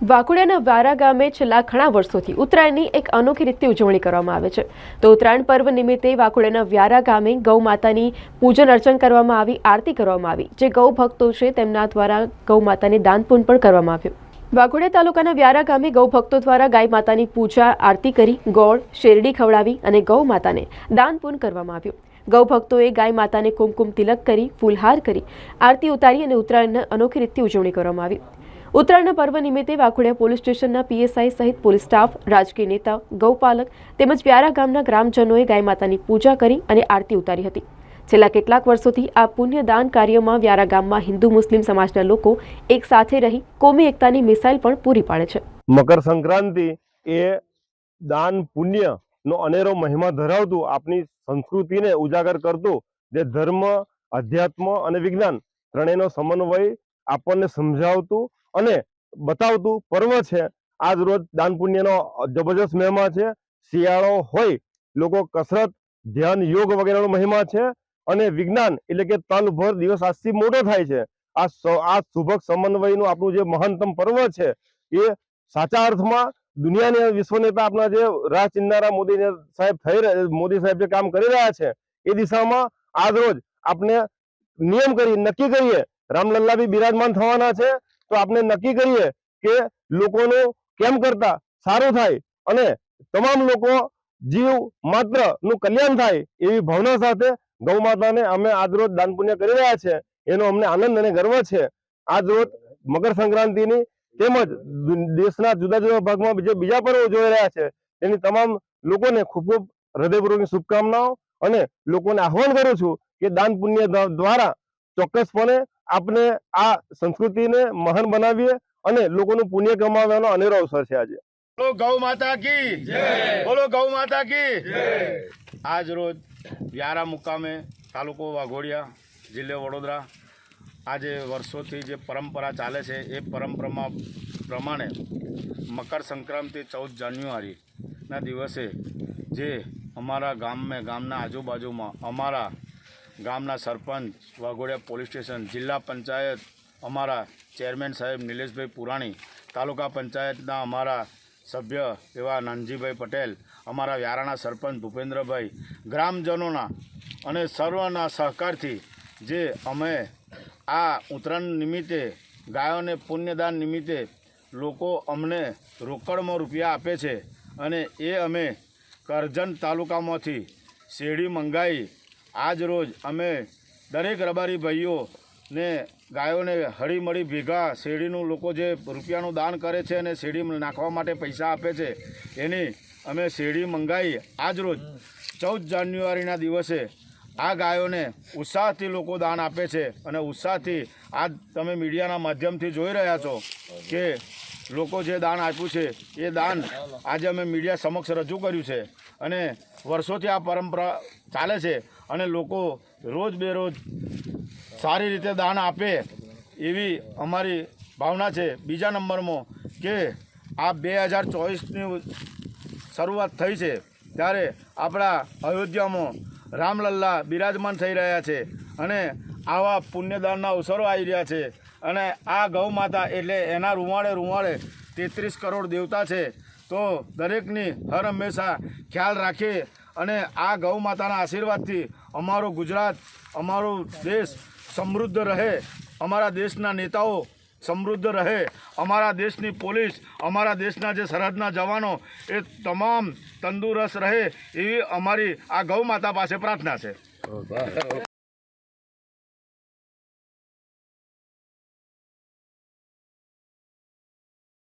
વાઘોડિયાના વારા ગામે છેલ્લા ઘણા વર્ષોથી ઉત્તરાયણની એક અનોખી રીતે ઉજવણી કરવામાં આવે છે. તો ઉત્તરાયણ પર્વ નિમિત્તે વાકુડાના વ્યારા ગામે ગૌ માતાની પૂજન અર્ચન કરવામાં આવી, આરતી કરવામાં આવી. જે ગૌ ભક્તો છે તેમના દ્વારા ગૌ માતાને દાન પુણ્ય પણ કરવામાં આવ્યું. વાઘોડિયા તાલુકાના વ્યારા ગામે ગૌ ભક્તો દ્વારા ગાય માતાની પૂજા, આરતી કરી, ગોળ, શેરડી ખવડાવી અને ગૌ માતાને દાન પુણ્ય કરવામાં આવ્યું. ગૌ ભક્તોએ ગાય માતાને કુમકુમ તિલક કરી, ફૂલહાર કરી, આરતી ઉતારી અને ઉત્તરાયણને અનોખી રીતે ઉજવણી કરવામાં આવી. ઉત્તરાયણના પર્વ નિમિત્તે વાઘોડિયા પોલીસ સ્ટેશનના પીએસઆઈ સહિત પોલીસ સ્ટાફ, રાજકીય નેતા ગૌપાલક તેમજ વ્યારા ગામના ગ્રામજનોએ ગાય માતાની પૂજા કરી અને આરતી ઉતારી હતી. છેલ્લા કેટલાક વર્ષોથી આ પુણ્યદાન કાર્યમાં વ્યારા ગામમાં હિન્દુ, મુસ્લિમ સમાજના લોકો એક સાથે રહી કોમી એકતાની મિસાઇલ પણ પૂરી પાડે છે. મકર સંક્રાંતિ એ દાન પુણ્ય નો અનેરો મહિમા ધરાવતું આપણી સંસ્કૃતિને ઉજાગર કરતું જે ધર્મ, અધ્યાત્મ અને વિજ્ઞાન ત્રણેયનો સમન્વય આપણને સમજાવતું અને બતાવતું પર્વ છે. આજ રોજ દાન પુણ્યનો જબરજસ્ત મહિમા છે. શિયાળો હોય, લોકો કસરત, ધ્યાન, યોગ વગેરેનો મહિમા છે અને વિજ્ઞાન એટલે કે તલભર દિવસ આજથી મોટો થાય છે. આ આ શુભક સમન્વયનું આપણું જે મહાનતમ પર્વ છે એ સાચા અર્થમાં દુનિયાની વિશ્વ નેતા આપણા જે રાહ ચિંનારા મોદી સાહેબ થઈ મોદી સાહેબ જે કામ કરી રહ્યા છે એ દિશામાં આજ રોજ આપણે નિયમ કરી, નક્કી કરીએ. રામલલ્લા બી બિરાજમાન થવાના છે. તો આપણે નક્કી કરીએ કે લોકોનું કેમ કરતા? સારું થાય. અને તમામ લોકો જીવ માત્રનું કલ્યાણ થાય એવી ભાવના સાથે ગૌ માતાને અમે આજ રોજ દાન પુણ્ય કરી રહ્યા છે. એનો અમને આનંદ અને ગર્વ છે. આજ રોજ મકર સંક્રાંતિની તેમજ દેશના જુદા જુદા ભાગમાં જે બીજા પર્વો જોઈ રહ્યા છે. એની તમામ લોકોને ખૂબ ખૂબ હૃદયપૂર્વકની શુભકામનાઓ અને લોકોને આહવાન કરું છું કે દાન પુણ્ય દ્વારા ચોક્કસપણે આપણે આ સંસ્કૃતિને મહાન બનાવીએ અને લોકોનું પુણ્ય કમાવવાનો અનેરો અવસર છે આજે. બોલો ગૌ માતા કી. બોલો ગૌ માતા કી. આજ રોજ વ્યારા મુકામે તાલુકો વાઘોડિયા જિલ્લો વડોદરા આજે વર્ષોથી જે પરંપરા ચાલે છે એ પરંપરામાં પ્રમાણે મકર સંક્રાંતિ ચૌદ જાન્યુઆરીના દિવસે જે અમારા ગામ ગામના આજુબાજુમાં અમારા ગામના સરપંચ, વાઘોડિયા પોલીસ સ્ટેશન, જિલ્લા પંચાયત, અમારા ચેરમેન સાહેબ નિલેશભાઈ પુરાણી, તાલુકા પંચાયતના અમારા સભ્ય એવા નાનજીભાઈ પટેલ, અમારા વ્યારાના સરપંચ ભૂપેન્દ્રભાઈ, ગ્રામજનોના અને સર્વના સહકારથી જે અમે આ ઉત્તરાયણ નિમિત્તે ગાયોને પુણ્યદાન નિમિત્તે લોકો અમને રોકડમાં રૂપિયા આપે છે અને એ અમે કરજણ તાલુકામાંથી શેરડી મંગાવી આજ રોજ અમે દરેક રબારી ભાઈઓને ગાયોને હળીમળી ભેગા શેરડીનું લોકો જે રૂપિયાનું દાન કરે છે અને શેરડી નાખવા માટે પૈસા આપે છે, એની અમે શેરડી મંગાવી આજ રોજ ચૌદ જાન્યુઆરીના દિવસે આ ગાયોને ઉત્સાહથી લોકો દાન આપે છે અને ઉત્સાહથી આજ તમે મીડિયાના માધ્યમથી જોઈ રહ્યા છો કે લોકો જે દાન આપ્યું છે, એ દાન આજે અમે મીડિયા સમક્ષ રજૂ કર્યું છે. અને વર્ષોથી આ પરંપરા ચાલે છે અને લોકો રોજ બેરોજ સારી રીતે દાન આપે એવી અમારી ભાવના છે. બીજા નંબરમાં કે આ બે હજાર ચોવીસની શરૂઆત થઈ છે ત્યારે આપણા અયોધ્યામાં રામલલ્લા બિરાજમાન થઈ રહ્યા છે અને આવા પુણ્યદાનના અવસરો આવી રહ્યા છે. અને આ ગૌ માતા એટલે એના રૂવાળે રૂવાળે તેત્રીસ કરોડ દેવતા છે. તો દરેકની હર હંમેશા ખ્યાલ રાખીએ અને આ ગૌ માતાના આશીર્વાદથી અમારું ગુજરાત, અમારો દેશ સમૃદ્ધ રહે. અમારા દેશના નેતાઓ સમૃદ્ધ રહે. અમારા દેશની પોલીસ, અમારા દેશના જે સરહદના જવાનો એ તમામ તંદુરસ્ત રહે એવી અમારી આ ગૌ માતા પાસે પ્રાર્થના છે.